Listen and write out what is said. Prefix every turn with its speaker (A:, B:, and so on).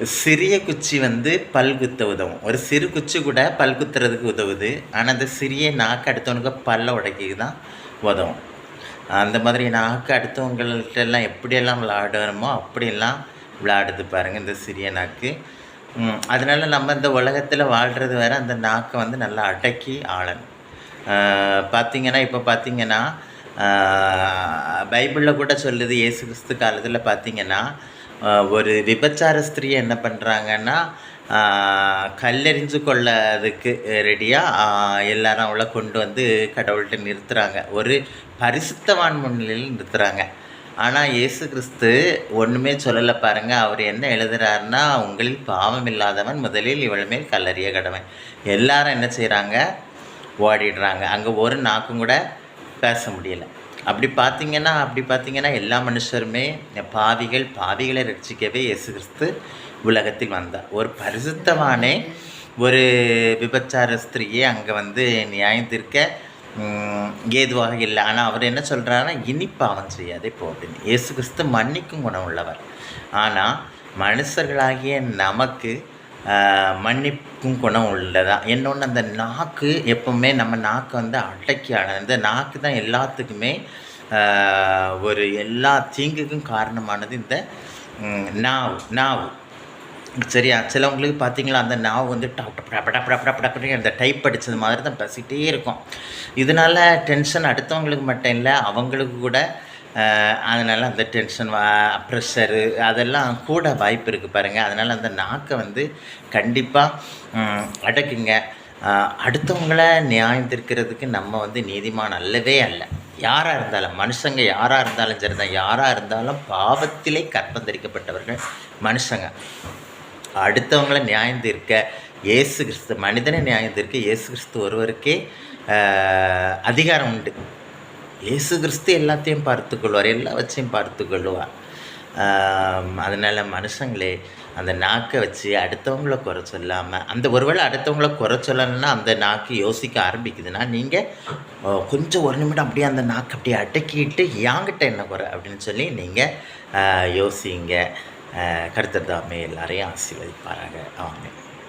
A: சிறிய குச்சி வந்து பல் குத்த உதவும். ஒரு சிறு குச்சி கூட பல் குத்துறதுக்கு உதவுது. ஆனால் அந்த சிறிய நாக்கு அடுத்தவனுக்கு பல்ல உடைக்கிக்கு தான் உதவும். அந்த மாதிரி நாக்கு அடுத்தவங்கள்ட்ட எல்லாம் எப்படியெல்லாம் விளையாடுறோமோ அப்படியெல்லாம் விளையாடுது பாருங்கள் இந்த சிறிய நாக்கு. அதனால் நம்ம இந்த உலகத்தில் வாழ்கிறது வேற அந்த நாக்கை வந்து நல்லா அடக்கி ஆளணும். பார்த்திங்கன்னா பார்த்தீங்கன்னா இப்போ பார்த்திங்கன்னா பைபிளில் கூட சொல்லுது இயேசு கிறிஸ்து காலத்தில் பார்த்திங்கன்னா ஒரு விபச்சார ஸ்திரீயை என்ன பண்ணுறாங்கன்னா கல்லெறிஞ்சு கொள்ளதுக்கு ரெடியாக எல்லாரும் அவளை கொண்டு வந்து கடவுள்கிட்ட நிறுத்துகிறாங்க ஒரு பரிசுத்தவான் முன்னிலையில் நிறுத்துகிறாங்க ஆனால் இயேசு கிறிஸ்து ஒன்றுமே சொல்லலை பாருங்கள் அவர் என்ன எழுதுறாருன்னா உங்களில் பாவம் இல்லாதவன் முதலில் இவள் மேல் கல்லறிய கடவன். எல்லாரும் என்ன செய்கிறாங்க ஓடிடுறாங்க. அங்கே ஒரு நாக்கும் கூட பேச முடியலை. அப்படி பார்த்தீங்கன்னா அப்படி பார்த்தீங்கன்னா எல்லா மனுஷருமே பாவிகள் பாவிகளை ரட்சிக்கவே இயேசு கிறிஸ்து உலகத்தில் வந்தார். ஒரு பரிசுத்தவானே ஒரு விபச்சார ஸ்திரியை அங்கே வந்து நியாயம் தீர்க்க ஏதுவாக இல்லை. ஆனால் அவர் என்ன சொல்கிறாருன்னா இனி பாவம் செய்யாதே போ அப்படின்னு. இயேசு கிறிஸ்து மன்னிக்கும் குணம் உள்ளவர். ஆனால் மனுஷர்களாகிய நமக்கு மன்னிக்கும் குணம் உள்ளதான் இன்னொன்று அந்த நாக்கு எப்பவுமே நம்ம நாக்கு வந்து அடக்கி அந்த இந்த நாக்கு தான் எல்லாத்துக்குமே ஒரு எல்லா தீங்குக்கும் காரணமானது இந்த நாவு நாவு. சரியா? சிலவங்களுக்கு பார்த்தீங்களா அந்த நாவு வந்து டப் அந்த டைப் அடித்தது மாதிரி தான் பேசிகிட்டே இருக்கும். இதனால டென்ஷன் அடுத்தவங்களுக்கு மட்டும் இல்லை அவங்களுக்கு கூட அதனால் அந்த டென்ஷன் ப்ரெஷரு அதெல்லாம் கூட வாய்ப்பு இருக்குது பாருங்கள் அதனால் அந்த நாக்கை வந்து கண்டிப்பாக அடக்குங்க. அடுத்தவங்கள நியாயம் தீர்க்கிறதுக்கு நம்ம வந்து நீதிமான் அல்லவே அல்ல. யாராக இருந்தாலும் மனுஷங்க யாராக இருந்தாலும் சரி தான். யாராக இருந்தாலும் பாவத்திலே கற்பம் தரிக்கப்பட்டவர்கள் மனுஷங்க. அடுத்தவங்கள நியாயம் தீர்க்க இயேசு கிறிஸ்து மனிதனை நியாயம் தீர்க்க இயேசு கிறிஸ்து ஒருவருக்கே அதிகாரம் உண்டு. இயேசு கிறிஸ்து எல்லாத்தையும் பார்த்துக்கொள்வார் எல்லா வச்சையும் பார்த்துக்கொள்வார் அதனால் மனுஷங்களே அந்த நாக்கை வச்சு அடுத்தவங்கள குறை சொல்லாமல் அந்த ஒருவேளை அடுத்தவங்கள குறை சொல்லணும்னா அந்த நாக்கு யோசிக்க ஆரம்பிக்குதுன்னா நீங்கள் கொஞ்சம் ஒரு நிமிடம் அப்படியே அந்த நாக்கு அப்படியே அடக்கிட்டு யாங்கிட்ட என்ன குறை? அப்படின்னு சொல்லி நீங்கள் யோசிங்க. கருத்தர் தாமே எல்லாரையும் ஆசீர்வதிப்பாராங்க அவங்க